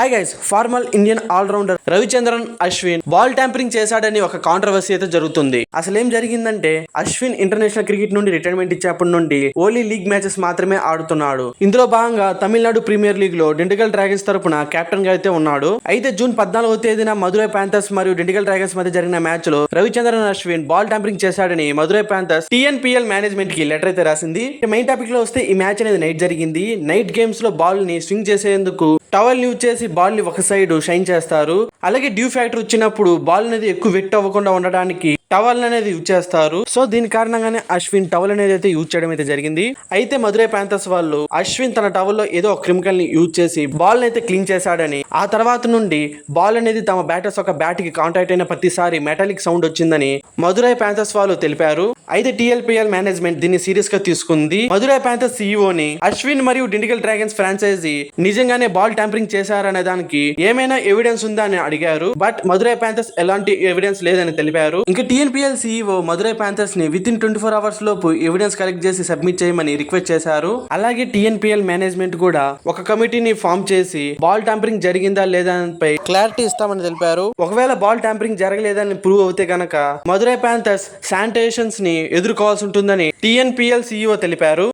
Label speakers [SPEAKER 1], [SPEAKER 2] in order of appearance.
[SPEAKER 1] Hi guys former Indian allrounder Ravichandran Ashwin ball tampering చేశాడని ఒక controversy అయితే జరుగుతుంది. అసలు ఏం జరిగిందంటే అశ్విన్ ఇంటర్నేషనల్ క్రికెట్ నుండి రిటైర్మెంట్ ఇచ్చేప్పటి నుండి ఓన్లీ లీగ్ మ్యాచెస్ మాత్రమే ఆడుతున్నాడు. ఇందులో భాగంగా తమిళనాడు ప్రీమియర్ లీగ్లో డిండిగల్ డ్రాగన్స్ తరపున కెప్టెన్గా అయితే ఉన్నాడు. అయితే జూన్ పద్నాలుగో తేదీన మధురై ప్యాంథర్స్ మరియు డిండిగల్ డ్రాగన్స్ మధ్య జరిగిన మ్యాచ్లో రవిచంద్రన్ అశ్విన్ బాల్ ట్యాంపరింగ్ చేశాడని మధురై ప్యాంథర్స్ టీఎన్పిఎల్ మేనేజ్మెంట్కి లెటర్ అయితే రాసింది. మెయిన్ టాపిక్లో వస్తే ఈ మ్యాచ్ అనేది నైట్ జరిగింది. నైట్ గేమ్స్లో బాల్ని స్వింగ్ చేసేందుకు టవల్ యూజ్ చేసి బాల్ని ఒక సైడ్ షైన్ చేస్తారు. అలాగే డ్యూ ఫ్యాక్టర్ వచ్చినప్పుడు బాల్ అనేది ఎక్కువ వెట్ అవ్వకుండా ఉండడానికి టవల్ అనేది యూజ్ చేస్తారు. సో దీని కారణంగానే అశ్విన్ టవల్ అనేది అయితే యూజ్ చేయడం అయితే జరిగింది. అయితే మధురై ప్యాంతర్స్ వాళ్ళు అశ్విన్ తన టవల్లో ఏదో క్రిమికల్ని యూజ్ చేసి బాల్ అయితే క్లీన్ చేశాడని ఆ తర్వాత నుండి బాల్ అనేది తమ బ్యాటర్స్ ఒక బ్యాట్కి కాంటాక్ట్ అయిన ప్రతిసారి మెటాలిక్ సౌండ్ వచ్చిందని మధురై ప్యాంతర్స్ వాళ్ళు తెలిపారు. అయితే టిఎల్పిఎల్ మేనేజ్మెంట్ దీన్ని సీరియస్గా తీసుకుంది. మధురై ప్యాంతర్స్ సీఈఓని అశ్విన్ మరియు డిండిగల్ డ్రాగన్స్ ఫ్రాంచైజీ నిజంగానే బాల్ ట్యాంపరింగ్ చేశారనే దానికి ఏమైనా ఎవిడెన్స్ ఉందా అని అడిగారు. బట్ మధురై ప్యాంతర్స్ ఎలాంటి ఎవిడెన్స్ లేదని తెలిపారు. ఇంకా టిఎన్పిఎల్ సీఈఓ మధురై ప్యాంథర్స్ని within twenty four hours లోపు ఎవిడెన్స్ కలెక్ట్ చేసి సబ్మిట్ చేయమని రిక్వెస్ట్ చేశారు. అలాగే టిఎన్పిఎల్ మేనేజ్మెంట్ కూడా ఒక కమిటీని ఫామ్ చేసి బాల్ ట్యాంపరింగ్ జరిగిందా లేదా పై క్లారిటీ ఇస్తామని తెలిపారు. ఒకవేళ బాల్ ట్యాంపరింగ్ జరగలేదని ప్రూవ్ అవుతే గనక మధురై ప్యాంథర్స్ శానిటేషన్స్ని ఎదుర్కోవాల్సి ఉంటుందని టిఎన్పిఎల్ సీఈఓ తెలిపారు.